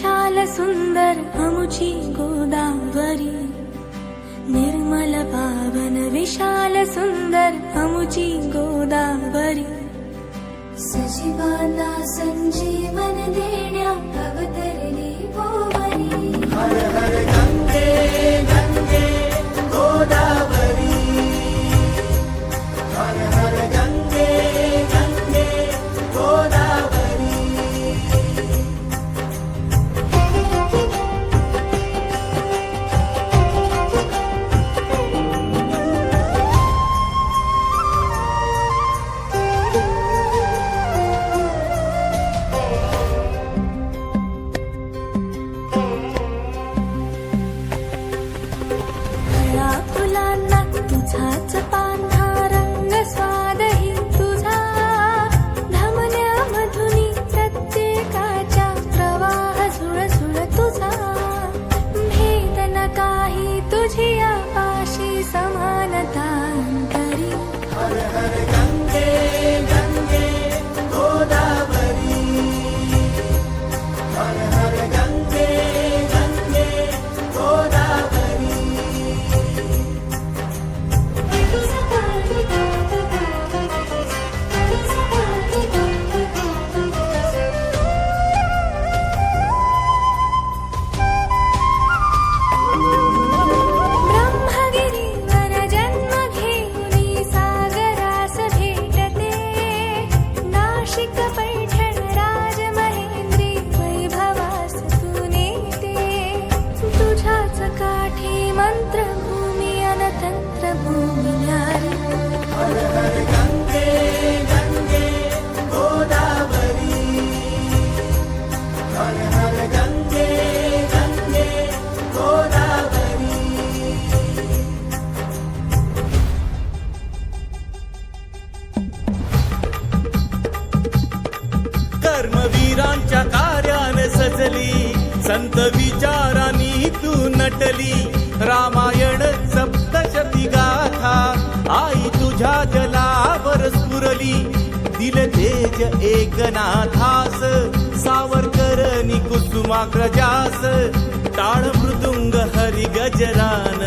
विशाल सुंदर अमुची गोदावरी निर्मल पावन विशाल सुंदर अमुची गोदावरी। सजीवांना संजीवन देण्या अवतरली भोवरी। फळा काठी मंत्रभूमी अनतंत्र भूमी न्यारी कर्मवीरांच्या कार्याने सजली संत विचारांनी तू नटली. रामायण सप्तशती गाथा. आई तुझ्या जलावर स्फुरली. दिल तेज एकनाथास. सावरकरनी कुसुमाग्रजास टाळ मृदुंग हरि गजरान